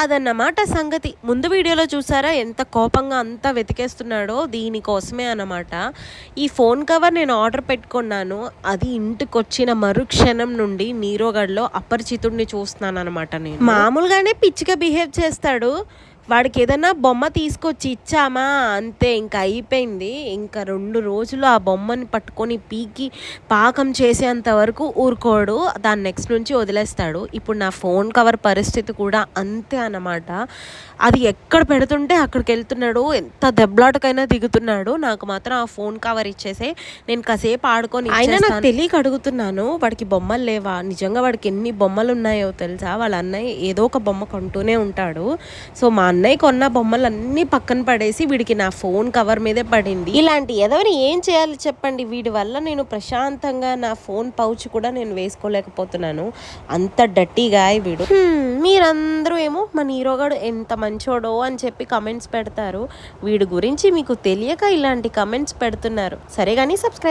అదన్నమాట సంగతి. ముందు వీడియోలో చూసారా ఎంత కోపంగా అంతా వెతికేస్తున్నాడో దీనికోసమే అన్నమాట. ఈ ఫోన్ కవర్ నేను ఆర్డర్ పెట్టుకున్నాను. అది ఇంటికి వచ్చిన మరుక్షణం నుండి నీరోగడ్లో అపరిచితుడిని చూస్తున్నాను అనమాట నేను. మామూలుగానే పిచ్చిగా బిహేవ్ చేస్తాడు. వాడికి ఏదైనా బొమ్మ తీసుకొచ్చి ఇచ్చామా? అంతే ఇంకా అయిపోయింది. ఇంకా రెండు రోజులు ఆ బొమ్మని పట్టుకొని పీకి పాకం చేసేంత వరకు ఊరుకోడు. దాని నెక్స్ట్ నుంచి వదిలేస్తాడు. ఇప్పుడు నా ఫోన్ కవర్ పరిస్థితి కూడా అంతే అన్నమాట. అది ఎక్కడ పెడుతుంటే అక్కడికి వెళ్తున్నాడు ఎంత దెబ్బలాటకైనా దిగుతున్నాడు. నాకు మాత్రం ఆ ఫోన్ కవర్ ఇచ్చేసే నేను కాసేపు ఆడుకొని అయినా నాకు తెలియక అడుగుతున్నాను వాడికి బొమ్మలు లేవా? నిజంగా వాడికి ఎన్ని బొమ్మలు ఉన్నాయో తెలుసా? వాళ్ళ అన్నయ్య ఏదో ఒక బొమ్మ కొంటూనే ఉంటాడు. సో మా అన్నయ్య కొన్న బొమ్మలు అన్నీ పక్కన పడేసి వీడికి నా ఫోన్ కవర్ మీదే పడింది. ఇలాంటి ఎదవని ఏం చేయాలి చెప్పండి? వీడి వల్ల నేను ప్రశాంతంగా నా ఫోన్ పౌచ్ కూడా నేను వేసుకోలేకపోతున్నాను. అంత డట్టీగా వీడు. మీరందరూ ఏమో మన హీరోగాడు ఎంత మంచోడో అని చెప్పి కమెంట్స్ పెడతారు. వీడి గురించి మీకు తెలియక ఇలాంటి కమెంట్స్ పెడుతున్నారు. సరే కానీ సబ్స్క్రైబ్